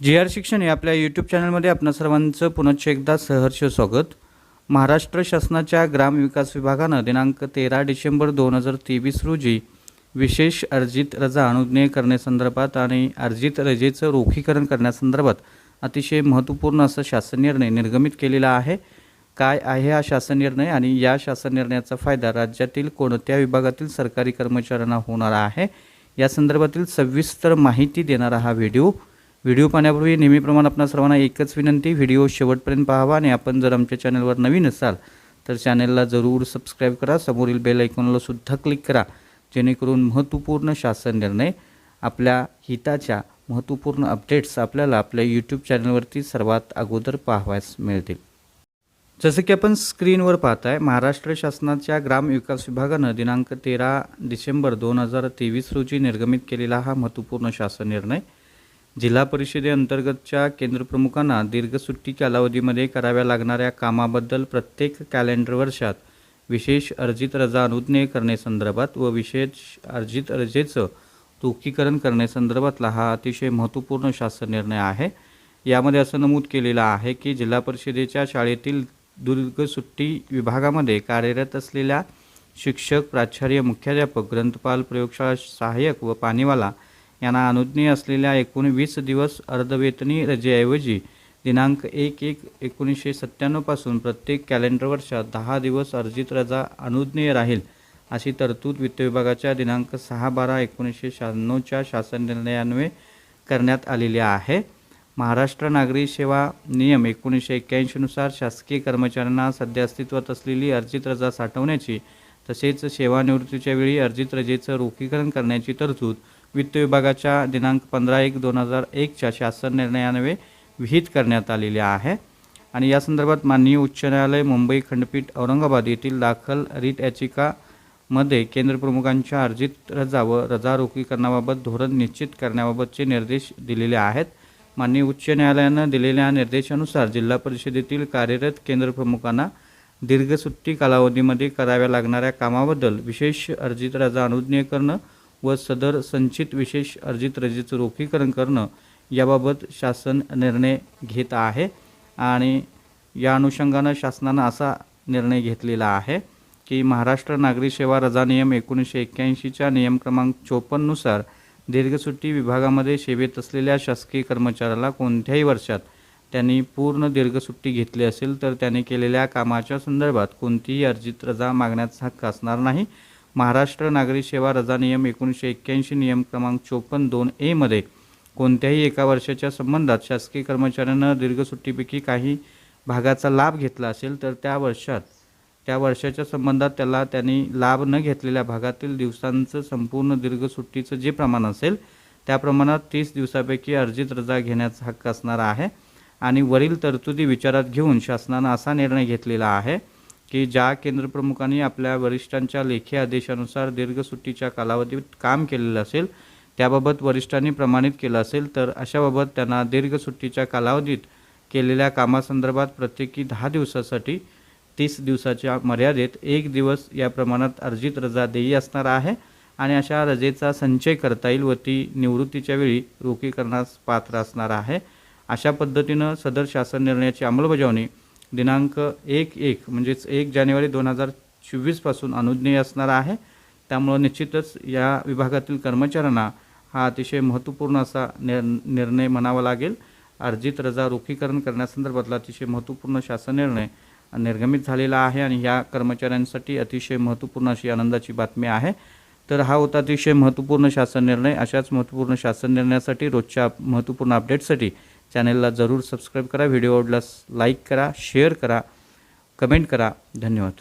जी R शिक्षण या आपल्या यूट्यूब चॅनलमध्ये आपणा सर्वांचं पुनश्च एकदा सहर्ष स्वागत. महाराष्ट्र शासनाच्या ग्राम विकास विभागानं दिनांक तेरा डिसेंबर दोन हजार तेवीस रोजी विशेष अर्जित रजा अनुज्ञेय करण्यासंदर्भात आणि अर्जित रजेचं रोखीकरण करण्यासंदर्भात अतिशय महत्त्वपूर्ण असं शासन निर्णय निर्गमित केलेला आहे. काय आहे हा शासन निर्णय आणि या शासन निर्णयाचा फायदा राज्यातील कोणत्या विभागातील सरकारी कर्मचाऱ्यांना होणार आहे? या संदर्भातील सविस्तर माहिती देणारा हा व्हिडिओ व्हिडिओ पाहण्यापूर्वी नेहमीप्रमाणे आपणा सर्वांना एकच विनंती व्हिडिओ शेवटपर्यंत पाहावा आणि आपण जर आमच्या चॅनलवर नवीन असाल तर चॅनलला जरूर सबस्क्राईब करा. समोरील बेल ऐकॉनला सुद्धा क्लिक करा जेणेकरून महत्त्वपूर्ण शासन निर्णय आपल्या हिताच्या महत्त्वपूर्ण अपडेट्स आपल्याला आपल्या यूट्यूब चॅनलवरती सर्वात अगोदर पाहावयास मिळतील. जसं की आपण स्क्रीनवर पाहताय महाराष्ट्र शासनाच्या ग्रामविकास विभागानं दिनांक तेरा डिसेंबर दोन हजार तेवीस रोजी निर्गमित केलेला हा महत्त्वपूर्ण शासन निर्णय. जिल्हा परिषदेअंतर्गतच्या केंद्रप्रमुखांना दीर्घ सुट्टी कालावधीमध्ये कराव्या लागणाऱ्या कामाबद्दल प्रत्येक कॅलेंडर वर्षात विशेष अर्जित रजा अनुज्ञेय करण्यासंदर्भात व विशेष अर्जित रजेचं रोखीकरण करण्यासंदर्भातला हा अतिशय महत्त्वपूर्ण शासन निर्णय आहे. यामध्ये असं नमूद केलेलं आहे की जिल्हा परिषदेच्या शाळेतील दीर्घ सुट्टी विभागामध्ये कार्यरत असलेल्या शिक्षक प्राचार्य मुख्याध्यापक ग्रंथपाल प्रयोगशाळा सहाय्यक व पाणीवाला यांना अनुज्ञेय असलेल्या एकूण वीस दिवस अर्धवेतनी रजेऐवजी दिनांक एक एक एकोणीसशे सत्त्याण्णवपासून प्रत्येक कॅलेंडर वर्षात दहा दिवस अर्जित रजा अनुज्ञेय राहील अशी तरतूद वित्त विभागाच्या दिनांक सहा बारा एकोणीसशे शहाण्णवच्या शासन निर्णयान्वये करण्यात आलेली आहे. महाराष्ट्र नागरी सेवा नियम एकोणीसशे एक्क्याऐंशीनुसार शासकीय कर्मचाऱ्यांना सध्या अस्तित्वात असलेली अर्जित रजा साठवण्याची तसेच सेवानिवृत्तीच्या वेळी अर्जित रजेचं रोखीकरण करण्याची तरतूद वित्त विभागाच्या दिनांक पंधरा एक दोन हजार एकच्या शासन निर्णयान्वये विहित करण्यात आलेली आहे. आणि या संदर्भात माननीय उच्च न्यायालय मुंबई खंडपीठ औरंगाबाद येथील दाखल रीट याचिकामध्ये केंद्रप्रमुखांच्या अर्जित रजा व रजा रोखीकरणाबाबत धोरण निश्चित करण्याबाबतचे निर्देश दिलेले आहेत. माननीय उच्च न्यायालयानं दिलेल्या निर्देशानुसार जिल्हा परिषदेतील कार्यरत केंद्रप्रमुखांना दीर्घ सुट्टी कालावधीमध्ये कराव्या लागणाऱ्या कामाबद्दल विशेष अर्जित रजा अनुज्ञेय करणं व सदर संचित विशेष अर्जित रजेचं रोखीकरण करणं याबाबत शासन निर्णय घेत आहे आणि या अनुषंगानं शासनानं असा निर्णय घेतलेला आहे की महाराष्ट्र नागरी सेवा रजा नियम एकोणीसशे एक्क्याऐंशीच्या नियम क्रमांक चोपन्ननुसार दीर्घसुट्टी विभागामध्ये सेवेत असलेल्या शासकीय कर्मचाऱ्याला कोणत्याही वर्षात त्यांनी पूर्ण दीर्घसुट्टी घेतली असेल तर त्याने केलेल्या कामाच्या संदर्भात कोणतीही अर्जित रजा मागण्याचा हक्क असणार नाही. महाराष्ट्र नागरी सेवा रजा नियम एकोणीसशे एक्क्याऐंशी नियम क्रमांक चोपन्न दोन एमध्ये कोणत्याही एका वर्षाच्या संबंधात शासकीय कर्मचाऱ्यानं दीर्घसुट्टीपैकी काही भागाचा लाभ घेतला असेल तर त्या वर्षात त्या वर्षाच्या संबंधात त्याला त्यांनी लाभ न घेतलेल्या भागातील दिवसांचं संपूर्ण दीर्घ सुट्टीचं जे प्रमाण असेल त्या प्रमाणात तीस दिवसापैकी अर्जित रजा घेण्याचा हक्क असणार आहे. आणि वरील तरतुदी विचारात घेऊन शासनानं असा निर्णय घेतलेला आहे की ज्या केंद्रप्रमुखांनी आपल्या वरिष्ठांच्या लेखी आदेशानुसार दीर्घ सुट्टीच्या कालावधीत काम केलेलं असेल त्याबाबत वरिष्ठांनी प्रमाणित केलं असेल तर अशाबाबत त्यांना दीर्घ सुट्टीच्या कालावधीत केलेल्या कामासंदर्भात प्रत्येकी दहा दिवसासाठी तीस दिवसाच्या मर्यादेत एक दिवस या प्रमाणात अर्जित रजा देई असणार आहे आणि अशा रजेचा संचय करता येईल व ती निवृत्तीच्या वेळी रोखीकरणास पात्र असणार आहे. अशा पद्धतीनं सदर शासन निर्णयाची अंमलबजावणी दिनांक एक एक म्हणजेच एक जानेवारी दोन हजार चोवीसपासून अनुज्ञेय असणार आहे. त्यामुळं निश्चितच या विभागातील कर्मचाऱ्यांना हा अतिशय महत्त्वपूर्ण असा निर निर्णय म्हणावा लागेल. अर्जित रजा रोखीकरण करण्यासंदर्भातला अतिशय महत्त्वपूर्ण शासन निर्णय निर्गमित झालेला आहे आणि या कर्मचाऱ्यांसाठी अतिशय महत्त्वपूर्ण अशी आनंदाची बातमी आहे. तर हा होता अतिशय महत्त्वपूर्ण शासन निर्णय. अशाच महत्त्वपूर्ण शासन निर्णयासाठी रोजच्या महत्त्वपूर्ण अपडेटसाठी चॅनेलला जरूर सबस्क्राईब करा व्हिडिओ आवडल्यास लाईक करा शेअर करा कमेंट करा. धन्यवाद.